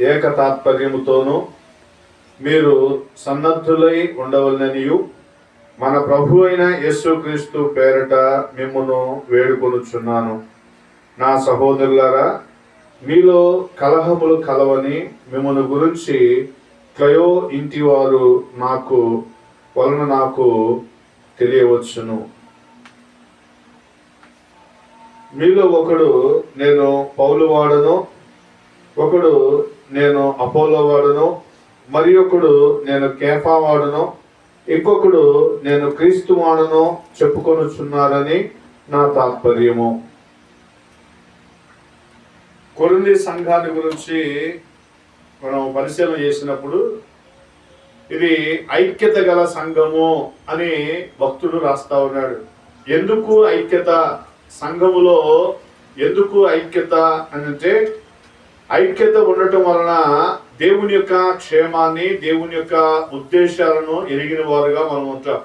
ఏక తాత్పర్యముతోనూ మీరు సన్నద్ధులై ఉండవలననియు. మన ప్రభు అయిన యేసుక్రీస్తు పేరట మిమ్మను వేడుకొనుచున్నాను. నా సహోదరులారా మీలో కలహములు కలవని మిమ్మల్ని గురించి క్లయో ఇంటి వారు నాకు వలన నాకు తెలియవచ్చును. మీలో ఒకడు నేను పౌలు వాడను ఒకడు నేను అపోలో వాడును మరి ఒకడు నేను కేఫా వాడును ఇంకొకడు నేను క్రీస్తు వాడును చెప్పుకొనుచున్నారని నా తాత్పర్యము. కొరింది సంఘాన్ని గురించి మనం పరిశీలన చేసినప్పుడు ఇది ఐక్యత గల సంఘము అని భక్తుడు రాస్తా ఉన్నాడు. ఎందుకు ఐక్యత సంఘములో ఎందుకు ఐక్యత అంటే ఐక్యత ఉండటం వలన దేవుని యొక్క క్షేమాన్ని దేవుని యొక్క ఉద్దేశాలను ఎరిగిన వారుగా మనం ఉంటాం.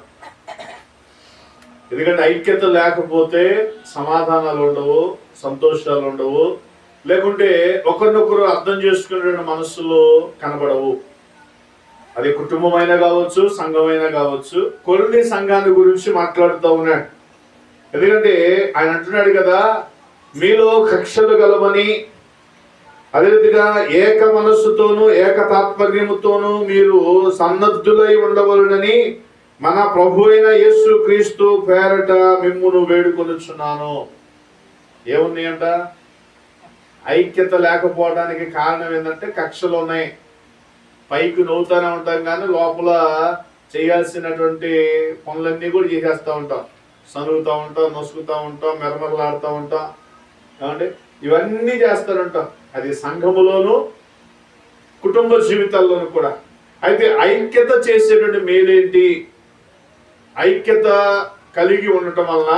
ఎందుకంటే ఐక్యత లేకపోతే సమాధానాలు ఉండవు సంతోషాలు ఉండవు. లేకుంటే ఒకరినొకరు అర్థం చేసుకునే మనస్సులో కనబడవు. అది కుటుంబమైనా కావచ్చు సంఘమైనా కావచ్చు కొన్ని సంఘాన్ని గురించి మాట్లాడుతూ ఉన్నాడు. ఎందుకంటే ఆయన అంటున్నాడు కదా మీలో కక్షలు గలవని అదేవిధంగా ఏక మనస్సుతోనూ ఏక తాత్పర్యముతోనూ మీరు సన్నద్ధులై ఉండవలనని మన ప్రభు అయిన యేసు క్రీస్తు పేరట మిమ్మును వేడుకొనుచున్నాను. ఏమున్నాయంట? ఐక్యత లేకపోవడానికి కారణం ఏంటంటే కక్షలు ఉన్నాయి. పైకి నవ్వుతూనే ఉంటాం కానీ లోపల చేయాల్సినటువంటి పనులన్నీ కూడా చేసేస్తూ ఉంటాం. సనుగుతూ ఉంటాం నొసుగుతూ ఉంటాం మెరమరలాడుతూ ఉంటాం. ఏమంటే ఇవన్నీ చేస్తారంటాం అది సంఘములోను కుటుంబ జీవితాల్లోనూ కూడా. అయితే ఐక్యత చేసేటువంటి మేలేంటి? ఐక్యత కలిగి ఉండటం వలన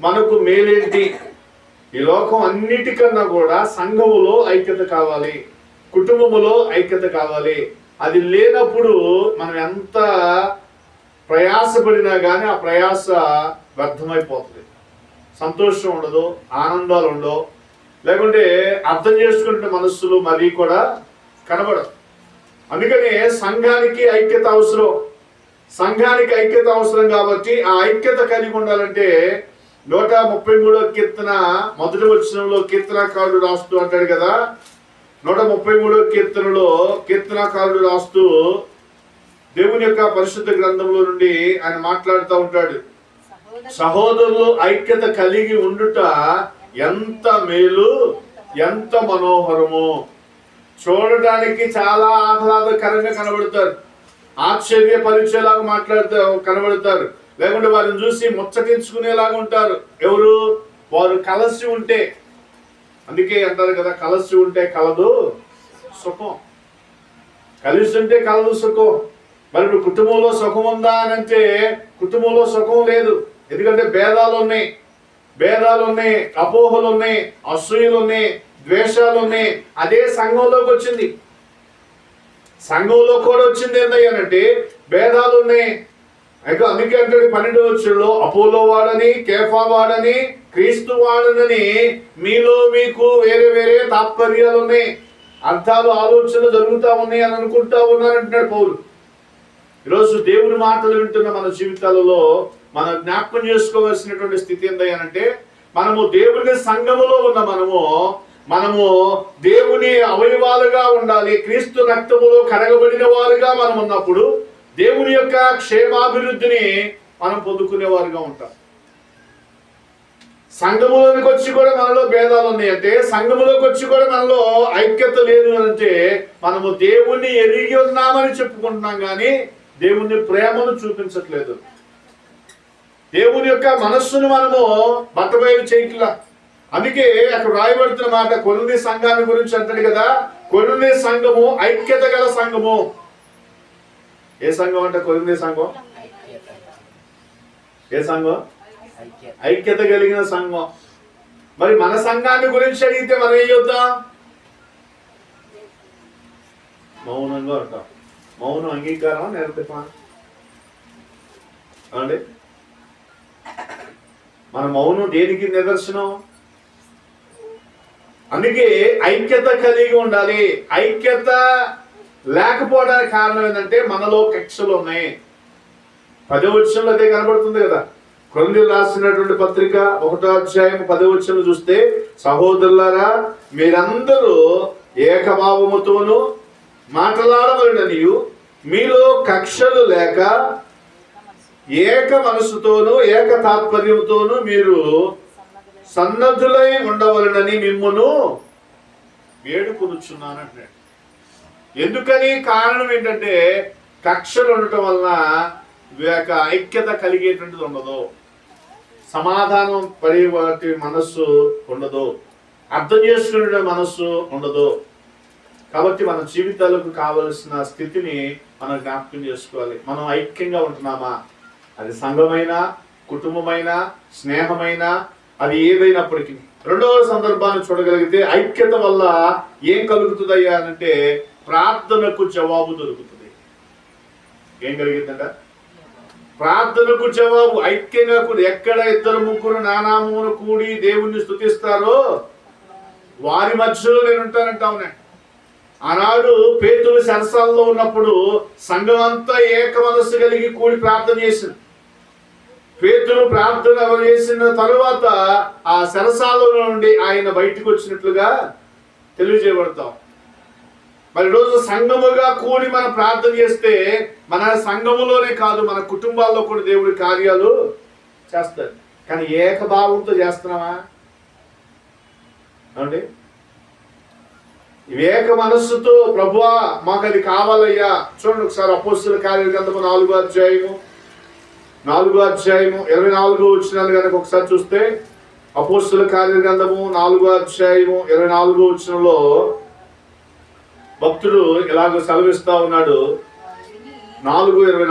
మనకు మేలేంటి? ఈ లోకం అన్నిటికన్నా కూడా సంఘములో ఐక్యత కావాలి కుటుంబములో ఐక్యత కావాలి. అది లేనప్పుడు మనం ఎంత ప్రయాసపడినా కానీ ఆ ప్రయాస వ్యర్థమైపోతుంది. సంతోషం ఉండదు ఆనందాలు ఉండవు. లేకుంటే అర్థం చేసుకునే మనస్సులు మరీ కూడా కనబడదు అందుకనే సంఘానికి ఐక్యత అవసరం. సంఘానికి ఐక్యత అవసరం కాబట్టి ఆ ఐక్యత కలిగి ఉండాలంటే నూట ముప్పై మూడో కీర్తన మొదటి వచనంలో కీర్తనకారుడు రాస్తూ అంటాడు కదా. నూట ముప్పై మూడో కీర్తనలో కీర్తనకారుడు రాస్తూ దేవుని యొక్క పరిశుద్ధ గ్రంథంలో నుండి ఆయన మాట్లాడుతూ ఉంటాడు. సహోదరులు ఐక్యత కలిగి ఉండుట ఎంత మేలు ఎంత మనోహరము. చూడటానికి చాలా ఆహ్లాదకరంగా కనబడతారు. ఆశ్చర్య పరిచయలాగా మాట్లాడుతారు కనబడతారు. లేకుంటే వారిని చూసి ముచ్చటించుకునేలాగా ఉంటారు. ఎవరు? వారు కలసి ఉంటే. అందుకే అంటారు కదా కలసి ఉంటే కలదు సుఖం. కలిసి ఉంటే కలదు సుఖం. మరి ఇప్పుడు కుటుంబంలో సుఖం ఉందా అని అంటే కుటుంబంలో సుఖం లేదు. ఎందుకంటే భేదాలు ఉన్నాయి. భేదాలున్నాయి అపోహలు ఉన్నాయి అసూయలు ఉన్నాయి ద్వేషాలు ఉన్నాయి అదే సంఘంలోకి వచ్చింది. సంఘంలో కూడా వచ్చింది ఏంటంటే భేదాలు ఉన్నాయి అయితే అందుకే అంటాడు పన్నెండు వచ్చుల్లో అపోలో వాడని కేఫా వాడని క్రీస్తు వాడనని మీలో మీకు వేరే వేరే తాత్పర్యాలు ఉన్నాయి అర్థాలు ఆలోచనలు జరుగుతూ ఉన్నాయి అని అనుకుంటా ఉన్నారంటున్నాడు పౌరు ఈరోజు దేవుని మాటలు వింటున్న మన జీవితాలలో మనం జ్ఞాపకం చేసుకోవాల్సినటువంటి స్థితి ఏంటంటే మనము దేవుని సంఘములో ఉన్న మనము మనము దేవుని అవయవాలుగా ఉండాలి క్రీస్తు రక్తములో కడగబడిన వారుగా మనం ఉన్నప్పుడు దేవుని యొక్క క్షేమాభివృద్ధిని మనం పొందుకునేవారుగా ఉంటాం. సంఘములోనికి వచ్చి కూడా మనలో భేదాలు ఉన్నాయంటే సంఘములోకి వచ్చి కూడా మనలో ఐక్యత లేదు అంటే మనము దేవుణ్ణి ఎరిగి ఉన్నామని చెప్పుకుంటున్నాం కానీ దేవుని ప్రేమను చూపించట్లేదు. దేవుని యొక్క మనస్సును మనము బట్టబయలు చేయట్లా అందుకే అక్కడ రాయబడుతున్న మాట కొనుని సంఘాన్ని గురించి అంటాడు కదా కొనుని సంఘము ఐక్యత గల సంఘము. ఏ సంఘం అంటే కొనుని సంఘం? ఏ సంఘం? ఐక్యత కలిగిన సంఘం. మరి మన సంఘాన్ని గురించి అడిగితే మనం ఏం చూద్దాం? మౌనంగా ఉంటాం. మౌనం అంగీకారం నేర్పిపా అండి మన మౌనం దేనికి నిదర్శనం? అందుకే ఐక్యత కలిగి ఉండాలి. ఐక్యత లేకపోవడానికి కారణం ఏంటంటే మనలో కక్షలు ఉన్నాయి. పదో వచ్చంలో అదే కనబడుతుంది కదా. క్రొంది రాసినటువంటి పత్రిక ఒకటో అధ్యాయం పదో వచ్చంలో చూస్తే సహోదరులారా మీరందరూ ఏకభావముతోనూ మాట్లాడవలననియు మీలో కక్షలు లేక ఏక మనసుతోనూ ఏక తాత్పర్యంతోనూ మీరు సన్నద్ధులై ఉండవలనని మిమ్మును వేడుకొనుచున్నాను అంటున్నాడు ఎందుకని కారణం ఏంటంటే కక్షలు ఉండటం వలన యొక్క ఐక్యత కలిగేటువంటిది ఉండదు. సమాధానం పడే వాటి మనస్సు ఉండదు. అర్థం చేసుకునే మనస్సు ఉండదు. కాబట్టి మన జీవితాలకు కావలసిన స్థితిని మనం జ్ఞాపకం చేసుకోవాలి. మనం ఐక్యంగా ఉంటున్నామా? అది సంఘమైనా కుటుంబమైనా స్నేహమైనా అది ఏదైనప్పటికీ. రెండవ సందర్భాన్ని చూడగలిగితే ఐక్యత వల్ల ఏం కలుగుతుందయ్యా అంటే ప్రార్థనకు జవాబు దొరుకుతుంది. ఏం కలిగిందంట ప్రార్థనకు జవాబు ఐక్యంగా కూడా ఎక్కడ ఇద్దరు ముగ్గురు నానామును కూడి దేవుణ్ణి స్థుతిస్తారో వారి మధ్యలో నేను ఉంటానంటావునే ఆనాడు పేతులు సరసాల్లో ఉన్నప్పుడు సంఘం అంతా ఏక మనస్సు కలిగి కూడి ప్రార్థన చేసింది. పేతులు ప్రార్థన చేసిన తరువాత ఆ సరసాలలో నుండి ఆయన బయటకు వచ్చినట్లుగా తెలియజేయబడతాం. మరి రోజు సంఘముగా కూడి మనం ప్రార్థన చేస్తే మన సంఘములోనే కాదు మన కుటుంబాల్లో కూడా దేవుడి కార్యాలు చేస్తారు. కానీ ఏకభావంతో చేస్తున్నామా? ఏమండి వివేక మనస్సుతో ప్రభువా మాకు అది కావాలయ్యా. చూడండి ఒకసారి అపోస్తుల కార్య గ్రంథము నాలుగో అధ్యాయము. నాలుగో అధ్యాయము ఇరవై నాలుగో వచ్చినాలు కనుక ఒకసారి చూస్తే అపోస్తుల కార్యగ్రంథము నాలుగో అధ్యాయము ఇరవై నాలుగో వచ్చినలో భక్తుడు ఇలాగ సెలవిస్తా ఉన్నాడు. నాలుగు ఇరవై